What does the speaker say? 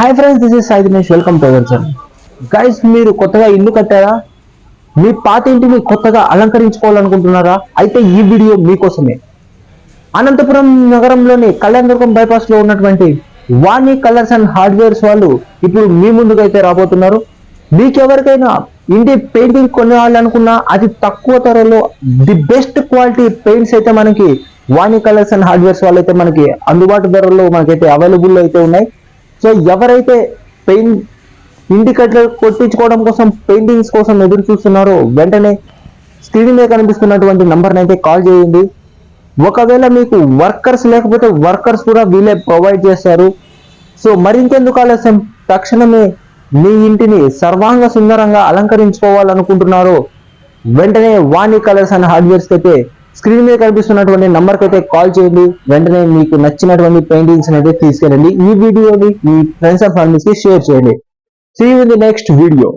Hi friends this is Sai Dinesh welcome to our channel guys మీరు కొత్తగా ఇల్లు కట్టారా? మీ పాత ఇంటిని కొత్తగా అలంకరించుకోవాలనుకుంటున్నారా? అయితే ఈ వీడియో మీకోసమే. అనంతపురం నగరంలోని కళ్యాణదుర్గం బైపాస్లో ఉన్నటువంటి వాణి కలర్స్ అండ్ హార్డ్వేర్స్ వాళ్ళు ఇప్పుడు మీ ముందుకు అయితే రాబోతున్నారు. మీకెవరికైనా ఇంటి పెయింటింగ్ కొనాలనుకున్నా అది తక్కువ ధరలో ది బెస్ట్ క్వాలిటీ పెయింట్స్ అయితే మనకి వాణి కలర్స్ అండ్ హార్డ్వేర్స్ వాళ్ళు అయితే మనకి అందుబాటు ధరల్లో మనకైతే అవైలబుల్ అయితే ఉన్నాయి. సో ఎవరైతే పెయిన్ ఇంటి కొట్టించుకోవడం కోసం పెయింటింగ్స్ కోసం ఎదురు చూస్తున్నారో వెంటనే స్క్రీన్ మీద కనిపిస్తున్నటువంటి నంబర్ని అయితే కాల్ చేయండి. ఒకవేళ మీకు వర్కర్స్ లేకపోతే వర్కర్స్ కూడా వీళ్ళే ప్రొవైడ్ చేస్తారు సో మరింకెందుకు ఆలస్యం? తక్షణమే మీ ఇంటిని సర్వాంగ సుందరంగా అలంకరించుకోవాలనుకుంటున్నారో వెంటనే వాణి కలర్స్ అండ్ హార్డ్వేర్స్ అయితే స్క్రీన్ మీద కనిపిస్తున్నటువంటి నంబర్కి అయితే కాల్ చేయండి. వెంటనే మీకు నచ్చినటువంటి పెయింటింగ్స్ అయితే తీసుకెళ్ళండి. ఈ వీడియోని మీ ఫ్రెండ్స్ అండ్ ఫ్యామిలీస్కి షేర్ చేయండి. See in the next video